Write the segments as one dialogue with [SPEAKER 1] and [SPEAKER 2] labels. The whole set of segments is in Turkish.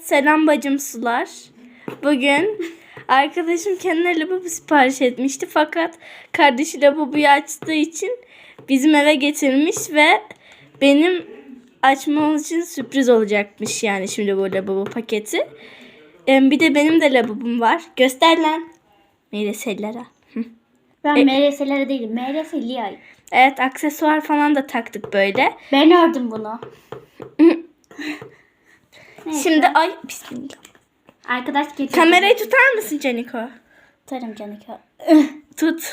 [SPEAKER 1] Selam bacım sular. Bugün arkadaşım kendine lavabo sipariş etmişti fakat kardeşi lavaboyu açtığı için bizim eve getirmiş ve benim açmam için sürpriz olacakmış yani şimdi bu lavabo paketi. Ee, Bir de benim de lavabom var. Göster lan. Meyvesellara.
[SPEAKER 2] Ben
[SPEAKER 1] E-
[SPEAKER 2] MRS'lere değilim. MRS Liay.
[SPEAKER 1] Evet aksesuar falan da taktık böyle.
[SPEAKER 2] Ben ördüm bunu.
[SPEAKER 1] Şimdi ay bismillah.
[SPEAKER 2] Arkadaş getirdi.
[SPEAKER 1] Kamerayı tutar mısın Caniko?
[SPEAKER 2] Tutarım Canika.
[SPEAKER 1] Tut.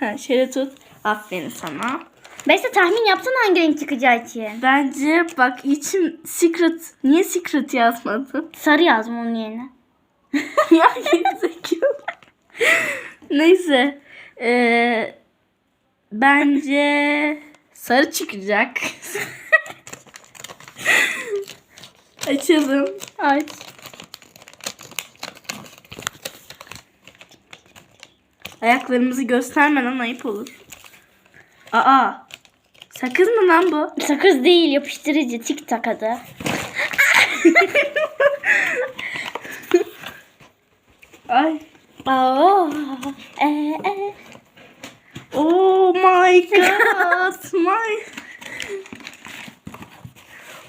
[SPEAKER 1] Ha, şöyle tut. Aferin sana.
[SPEAKER 2] Neyse tahmin yapsana hangi renk çıkacağı için.
[SPEAKER 1] Bence bak içim secret. Niye secret yazmadın?
[SPEAKER 2] Sarı yazdım onun yerine.
[SPEAKER 1] ya gerizekalı. Neyse. Ee, bence sarı çıkacak. Açalım. Aç. Ayaklarımızı göstermeden ayıp olur. Aa. Sakız mı lan bu?
[SPEAKER 2] Sakız değil yapıştırıcı. Tik tak adı.
[SPEAKER 1] Ay.
[SPEAKER 2] Oo. Ee, ee.
[SPEAKER 1] Oh my god. my.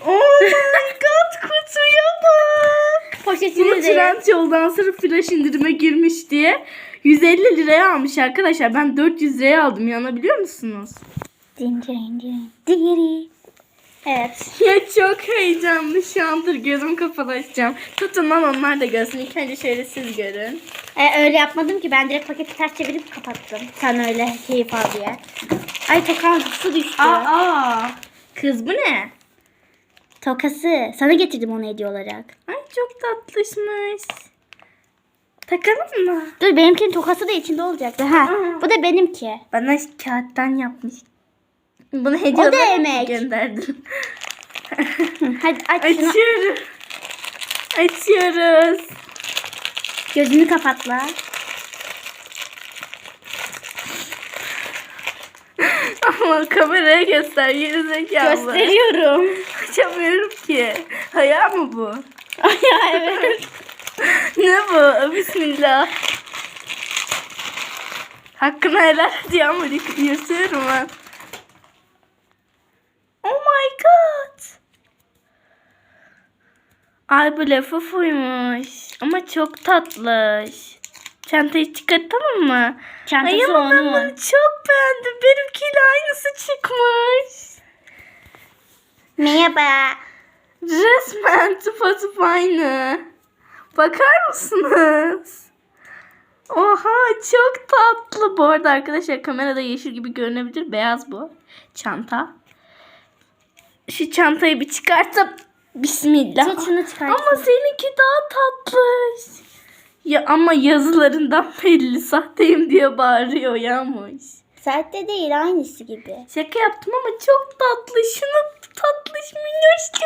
[SPEAKER 1] Oh my.
[SPEAKER 2] Poşetini
[SPEAKER 1] Bunu
[SPEAKER 2] de.
[SPEAKER 1] trend yoldan sonra flash indirime girmiş diye 150 liraya almış arkadaşlar. Ben 400 liraya aldım yanabiliyor musunuz?
[SPEAKER 2] Diri. Evet.
[SPEAKER 1] Ya çok heyecanlı şu andır gözüm kapalı açacağım. Tutun lan onlar da görsün. İlk önce şöyle siz görün.
[SPEAKER 2] Ee, öyle yapmadım ki ben direkt paketi ters çevirip kapattım. Sen öyle keyif al diye. Ay tokan su düştü.
[SPEAKER 1] Aa, kız bu ne?
[SPEAKER 2] Tokası. Sana getirdim onu hediye olarak.
[SPEAKER 1] Ay çok tatlışmış. Takalım mı?
[SPEAKER 2] Dur benimkinin tokası da içinde olacaktı. Ha.
[SPEAKER 1] Aa.
[SPEAKER 2] Bu da benimki.
[SPEAKER 1] Bana kağıttan yapmış. Bunu hediye
[SPEAKER 2] O
[SPEAKER 1] olarak
[SPEAKER 2] emek.
[SPEAKER 1] gönderdim.
[SPEAKER 2] Hadi aç şunu.
[SPEAKER 1] Açıyoruz. Açıyoruz.
[SPEAKER 2] Gözünü kapat la.
[SPEAKER 1] Ama kameraya göster gerizekalı.
[SPEAKER 2] Gösteriyorum.
[SPEAKER 1] Açamıyorum ki. Hayal mı bu?
[SPEAKER 2] Ay evet.
[SPEAKER 1] ne bu? Bismillah. Hakkını helal et ya ama yırtıyorum ben. Oh my god. Ay bu lafı fuymuş. Ama çok tatlış. Çantayı çıkartalım mı?
[SPEAKER 2] Çantası
[SPEAKER 1] Ay ama ben bunu çok beğendim. Benimkiyle aynısı çıkmış.
[SPEAKER 2] Merhaba.
[SPEAKER 1] Resmen tıpatıp aynı. Bakar mısınız? Oha çok tatlı. Bu arada arkadaşlar kamerada yeşil gibi görünebilir. Beyaz bu. Çanta. Şu çantayı bir çıkartıp Bismillah.
[SPEAKER 2] Şunu çıkart.
[SPEAKER 1] Ama seninki daha tatlış. Ya ama yazılarından belli sahteyim diye bağırıyor Yağmur.
[SPEAKER 2] Sahte değil aynısı gibi.
[SPEAKER 1] Şaka yaptım ama çok tatlı. Şunu tatlış minnoştu.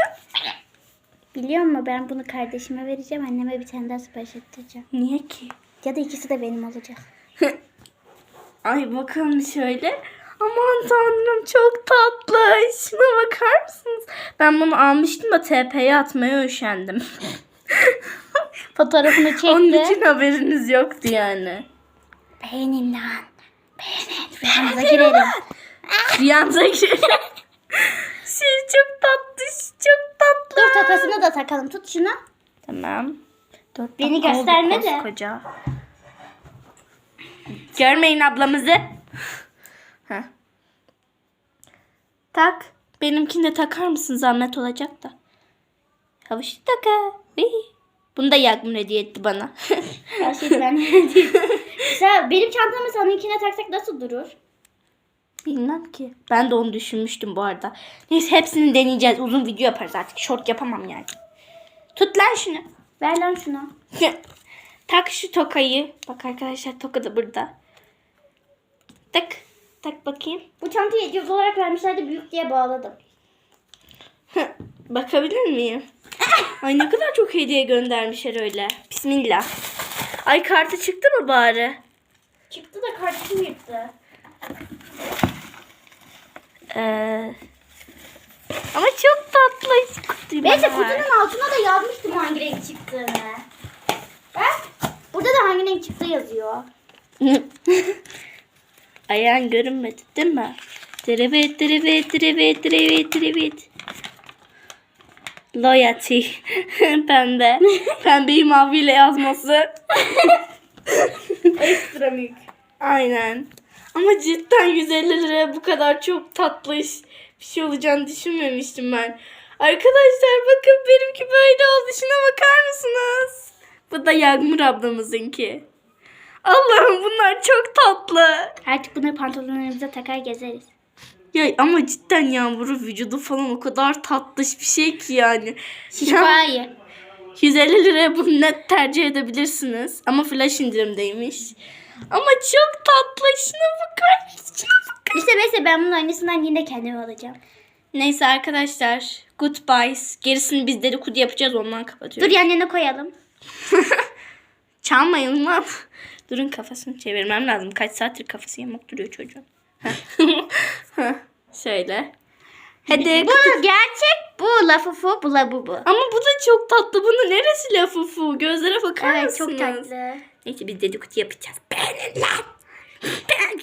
[SPEAKER 2] Biliyor musun ben bunu kardeşime vereceğim. Anneme bir tane daha sipariş ettireceğim.
[SPEAKER 1] Niye ki?
[SPEAKER 2] Ya da ikisi de benim olacak.
[SPEAKER 1] Ay bakalım şöyle. Aman tanrım çok tatlı. Şuna bakar mısınız? Ben bunu almıştım da TP'ye atmaya üşendim.
[SPEAKER 2] Fotoğrafını çekti.
[SPEAKER 1] Onun için haberiniz yoktu yani.
[SPEAKER 2] Beğenin lan. Beğenin. Girelim.
[SPEAKER 1] Rüyanıza girelim. Şey çok tatlı. Çok tatlı.
[SPEAKER 2] Dur tokasını da takalım. Tut şunu.
[SPEAKER 1] Tamam. Dört
[SPEAKER 2] Beni gösterme de.
[SPEAKER 1] koskoca. Görmeyin ablamızı. Heh. Tak. Benimkini de takar mısın? Zahmet olacak da. Havuçlu taka. Bunu da Yağmur hediye etti bana.
[SPEAKER 2] Her şeyi ben Sen benim çantamı seninkine taksak nasıl durur?
[SPEAKER 1] Bilmem ki. Ben de onu düşünmüştüm bu arada. Neyse hepsini deneyeceğiz. Uzun video yaparız artık. Short yapamam yani. Tut lan şunu.
[SPEAKER 2] Ver lan şunu.
[SPEAKER 1] tak şu tokayı. Bak arkadaşlar toka da burada. Tak. Tak bakayım.
[SPEAKER 2] Bu çantayı hediye olarak vermişlerdi büyük diye bağladım.
[SPEAKER 1] Bakabilir miyim? Ay ne kadar çok hediye göndermişler öyle. Bismillah. Ay kartı çıktı mı bari?
[SPEAKER 2] Çıktı da kardeşim yırttı.
[SPEAKER 1] Ee, ama çok tatlı kutuyu.
[SPEAKER 2] Neyse kutunun altına da yazmıştım hangi renk çıktığını. Bak burada da hangi renk çıktı yazıyor.
[SPEAKER 1] Ayağın görünmedi değil mi? Trivet trivet trivet trivet trivet. Loyalty. Pembe. Pembeyi maviyle yazması.
[SPEAKER 2] Ekstra büyük.
[SPEAKER 1] Aynen. Ama cidden 150 liraya bu kadar çok tatlış bir şey olacağını düşünmemiştim ben. Arkadaşlar bakın benimki böyle oldu. Şuna bakar mısınız? Bu da Yağmur ablamızınki. Allah'ım bunlar çok tatlı.
[SPEAKER 2] Artık bunları pantolonlarımıza takar gezeriz.
[SPEAKER 1] Ya ama cidden Yağmur'un vücudu falan o kadar tatlış bir şey ki yani.
[SPEAKER 2] Şifayı.
[SPEAKER 1] 150 liraya bunu net tercih edebilirsiniz. Ama flash indirimdeymiş. Ama çok tatlı. Şuna bakar mısın?
[SPEAKER 2] Neyse ben bunun aynısından yine kendime alacağım.
[SPEAKER 1] Neyse arkadaşlar. Goodbyes. Gerisini biz dedikodu yapacağız ondan
[SPEAKER 2] Dur
[SPEAKER 1] kapatıyoruz.
[SPEAKER 2] yan yana koyalım.
[SPEAKER 1] Çalmayın lan. Durun kafasını çevirmem lazım. Kaç saattir kafası yamak duruyor çocuğun. Şöyle. Hadi.
[SPEAKER 2] Bu gerçek, bu lafufu, bu labubu.
[SPEAKER 1] Ama bu da çok tatlı. Bunun neresi lafı fu? Gözlere bakar
[SPEAKER 2] Evet
[SPEAKER 1] mısınız?
[SPEAKER 2] çok tatlı.
[SPEAKER 1] Neyse biz dedikodu yapacağız. Beğenin lan. Beğen.